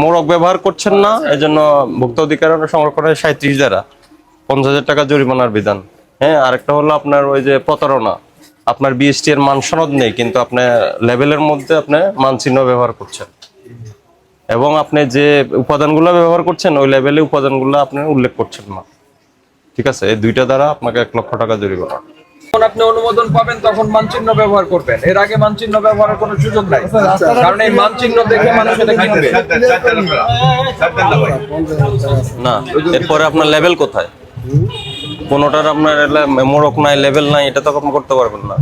মোড়ক ব্যবহার করছেন না এজন্য ভোক্তা অধিকার সংরক্ষণের সাঁত্রিশ দ্বারা পঞ্চাশ হাজার টাকা জরিমানার বিধান। হ্যাঁ আরেকটা হলো আপনার ওই যে প্রতারণা। আপনার বিএসটি এর মান সনদ নেই কিন্তু আপনি লেভেলের মধ্যে আপনি মানচিহ্ন ব্যবহার করছেন। এবং আপনি যে উপাদানগুলো ব্যবহার করছেন ওই লেভেলে উপাদানগুলো আপনি উল্লেখ করছেন না। ঠিক আছে? এই দুইটা দ্বারা আপনাকে এক লক্ষ টাকা জরিমানা। যখন আপনি অনুমোদন পাবেন তখন মানচিহ্ন ব্যবহার করবেন। এর আগে মানচিহ্ন ব্যবহারের কোনো সুযোগ নাই। কারণ এই মানচিহ্ন দেখে মানুষ এটা কিনবে না এরপরে আপনার লেভেল কোথায়? কোনোটার আপনার মোড়ক নাই লেভেল নাই এটা তো আপনি করতে পারবেন না।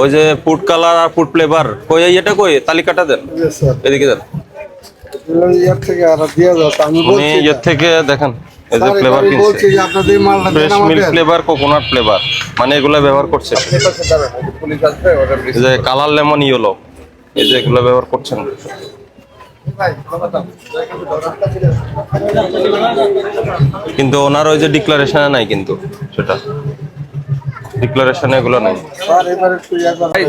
ওই যে ফুড কালার আর ফুড ফ্লেভার কই এটা কই? তালিকাটা দেন। এদিকে দেন। থেকে দেখেন এই যে ফ্লেভার কিনছে fresh milk flavour coconut flavour মানে এগুলো ব্যবহার করছে। পুলিশ আসবে ওটা এই যে কালার লেমন ইয়েলো এই যে এগুলো ব্যবহার করছেন। কিন্তু ওনার ওই যে ডিক্লারেশনে নাই কিন্তু সেটা। ডিক্লারেশনে এগুলো নাই। স্যার এবারে একটু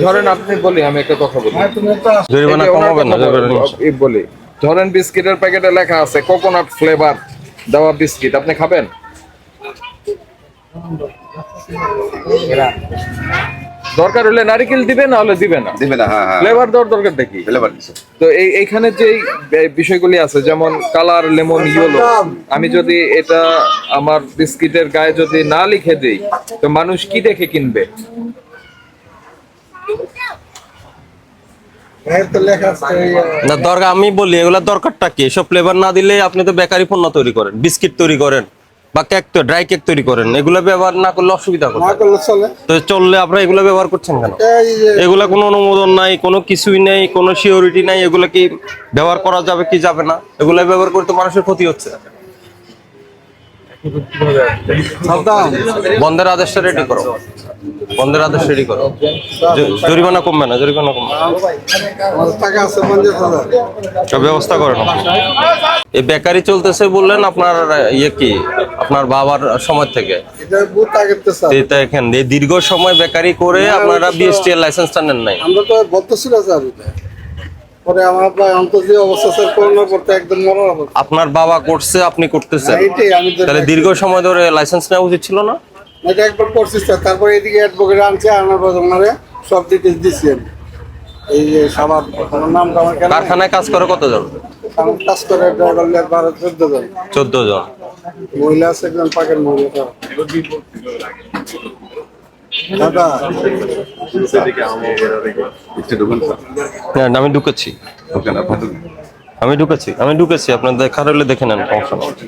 করেন। হ্যাঁ, আপনি বলি আমি একটা কথা বলি। জরিমানা কমাবেন না বলি। ধরেন বিস্কিটের প্যাকেটে লেখা আছে কোকোনাট ফ্লেভার দেওয়া বিস্কিট আপনি খাবেন? দরকার হলে নারিকেল দিবে না হলে দিবে না? দিবে না হ্যাঁ হ্যাঁ। ফ্লেভার দেওয়ার দরকার দেখি। ফ্লেভার তো এই এইখানে যে বিষয়গুলি আছে যেমন কালার লেমন ইয়েলো আমি যদি এটা আমার বিস্কিটের গায়ে যদি না লিখে দেই তো মানুষ কি দেখে কিনবে ভাইয়ের তো লেখা আছে এই, আহ, না দরকার আমি বলি এগুলা দরকারটা কি? এসব ফ্লেভার না দিলে আপনি তো বেকারি পণ্য তৈরি করেন বিস্কিট তৈরি করেন বা কেক তো ড্রাই কেক তৈরি করেন এগুলো ব্যবহার না করলে অসুবিধা না করলে চলে। তো চললে আপনারা এগুলো ব্যবহার করছেন কেন? এগুলা কোনো অনুমোদন নাই কোনো কিছুই নেই কোনো সিওরিটি নাই এগুলো কি ব্যবহার করা যাবে কি যাবে না? এগুলো ব্যবহার করতে মানুষের ক্ষতি হচ্ছে। বন্ধের আদেশটা রেডি করো। বন্ধের আদেশ রেডি করো। জরিমানা কমবে না জরিমানা কমবে ব্যবস্থা করেন এই বেকারি চলতেছে বললেন আপনার ইয়ে কি? আপনার বাবার সময় থেকে। এটা এখানে এই দীর্ঘ সময় বেকারি করে আপনারা বিএসটি এর লাইসেন্সটা নেন নাই। আমরা তো বলতেছিল স্যার পরে আমার প্রায় অন্তর অবস্থা স্যার করোনা করতে একদম মরার আপনার বাবা করছে আপনি করতেছেন। তাহলে দীর্ঘ সময় ধরে লাইসেন্স নেওয়া উচিত ছিল না? এটা একবার করছি স্যার তারপরে এদিকে অ্যাডভোকেট আনছে আনার পর ওনারে সব ডিটেলস দিচ্ছি আমি। এই যে আমার নামটা আমার কারখানায় কাজ করে কতজন? আমার কাজ করে ড্রাইভার লেবার বারো চোদ্দ জন। চোদ্দ জন। মহিলা আছে একজন পাকের মহিলা দাদা। হ্যাঁ আমি ঢুকেছি। আমি ঢুকেছি আমি ঢুকেছি। আপনার দেখার হলে দেখে নেন সমস্যা।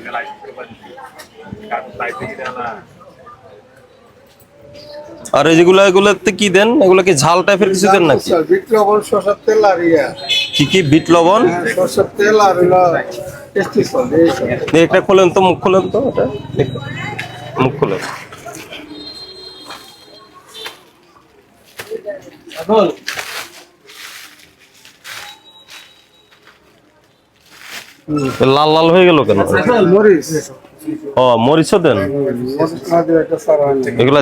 আর এই যেগুলো এগুলোতে কি দেন? এগুলো কি ঝাল টাইপের কিছু দেন নাকি? স্যার বিট লবণ সরষের তেল আর ইয়া। কি কি? বিট লবণ? হ্যাঁ, সরষের তেল আর হলো টেস্টি সল এই একটা খোলেন তো মুখ খোলেন তো এটা। মুখ খোলেন। লাল লাল হয়ে গেল কেন? মরিচ। ও মরিচও দেন। এগুলা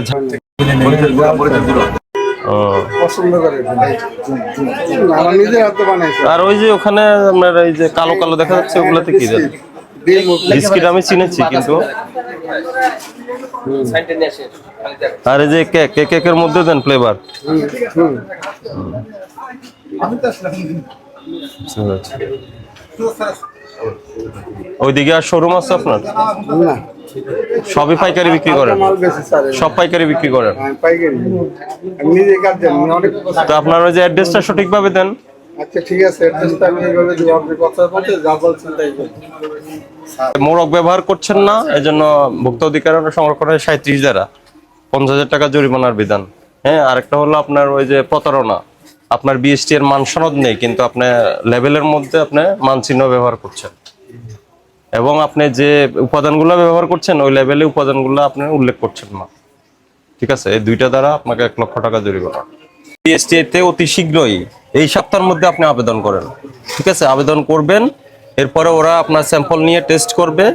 আর ওই যে ওখানে আপনার এই যে কালো কালো দেখা যাচ্ছে ওগুলাতে কি বিস্কিট আমি চিনেছি কিন্তু। আর এই যে কেক কেকের মধ্যে দেন ফ্লেভার ওইদিকে আর শোরুম আছে আপনার? না। সবই পাইকারি বিক্রি করেন? সব পাইকারি বিক্রি করেন? অনেক তো আপনার ওই যে অ্যাড্রেসটা সঠিকভাবে দেন। আচ্ছা ঠিক আছে অ্যাড্রেসটা আমি এইভাবে দিব আপনি কথা বলতে যা বলছেন তাই বলুন। ব্যবহার করছেন না এজন্য ভোক্তা অধিকার সংরক্ষণের সাঁত্রিশ দ্বারা পঞ্চাশ হাজার টাকা জরিমানার বিধান। হ্যাঁ আরেকটা হলো আপনার ওই যে প্রতারণা আপনার বিএসটি এর মান সনদ নেই কিন্তু আপনি লেভেলের মধ্যে আপনি মানচিহ্ন ব্যবহার করছেন। এবং আপনি যে উপাদানগুলো ব্যবহার করছেন ওই লেভেলে উপাদানগুলো আপনি উল্লেখ করছেন না। ঠিক আছে? এই দুইটা দ্বারা আপনাকে এক লক্ষ টাকা জরিমানা। বিএসটি তে অতি শীঘ্রই এই সপ্তাহের মধ্যে আপনি আবেদন করেন। ঠিক আছে? আবেদন করবেন এরপরে ওরা আপনার স্যাম্পল নিয়ে টেস্ট করবে।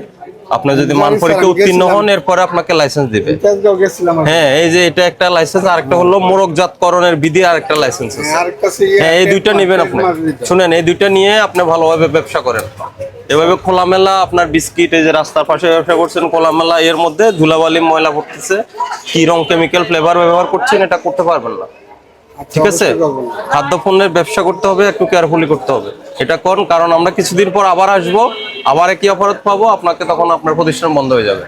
আপনি যদি মান পরীক্ষা উত্তীর্ণ হন এরপরে আপনাকে লাইসেন্স দিবে। হ্যাঁ এই যে এটা একটা লাইসেন্স আর একটা হলো মোড়কজাতকরণের বিধি আর একটা লাইসেন্স আছে ইয়ে হ্যাঁ এই দুইটা নেবেন আপনি। শুনেন এই দুইটা নিয়ে আপনি ভালোভাবে ব্যবসা করেন। এভাবে খোলামেলা আপনার বিস্কিট এই যে রাস্তার পাশে ব্যবসা করছেন খোলামেলা এর মধ্যে ধুলাবালি ময়লা পড়তেছে কি রং কেমিক্যাল ফ্লেভার ব্যবহার করছেন এটা করতে পারবেন না। আচ্ছা, ঠিক আছে। খাদ্য পণ্যের ব্যবসা করতে হবে একটু কেয়ারফুলি করতে হবে। এটা কোন? কারণ আমরা কিছুদিন পর আবার আসব আবার একই অপরাধ পাবো আপনাকে তখন আপনার প্রতিষ্ঠান বন্ধ হয়ে যাবে।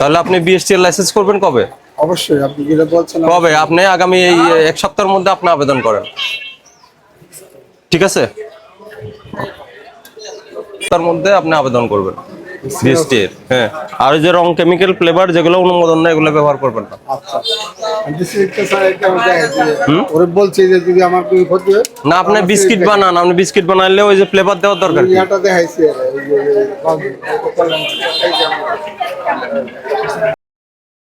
তাহলে আপনি বিএসটি এর লাইসেন্স করবেন কবে? অবশ্যই আপনি যেটা বলছেন কবে? আপনি আগামী এই এক সপ্তাহের মধ্যে আপনি আবেদন করেন। ঠিক আছে? তার মধ্যে আপনি আবেদন করবেন এর হ্যাঁ আর ওই যে রং কেমিক্যাল ফ্লেভার যেগুলো অনুমোদন না এগুলো ব্যবহার করবেন না আচ্ছা ওরে বলছে যে যদি আমার আপনি বিস্কিট বানান আপনি বিস্কিট বানাইলে ওই যে ফ্লেভার দেওয়ার দরকার দেখাইছে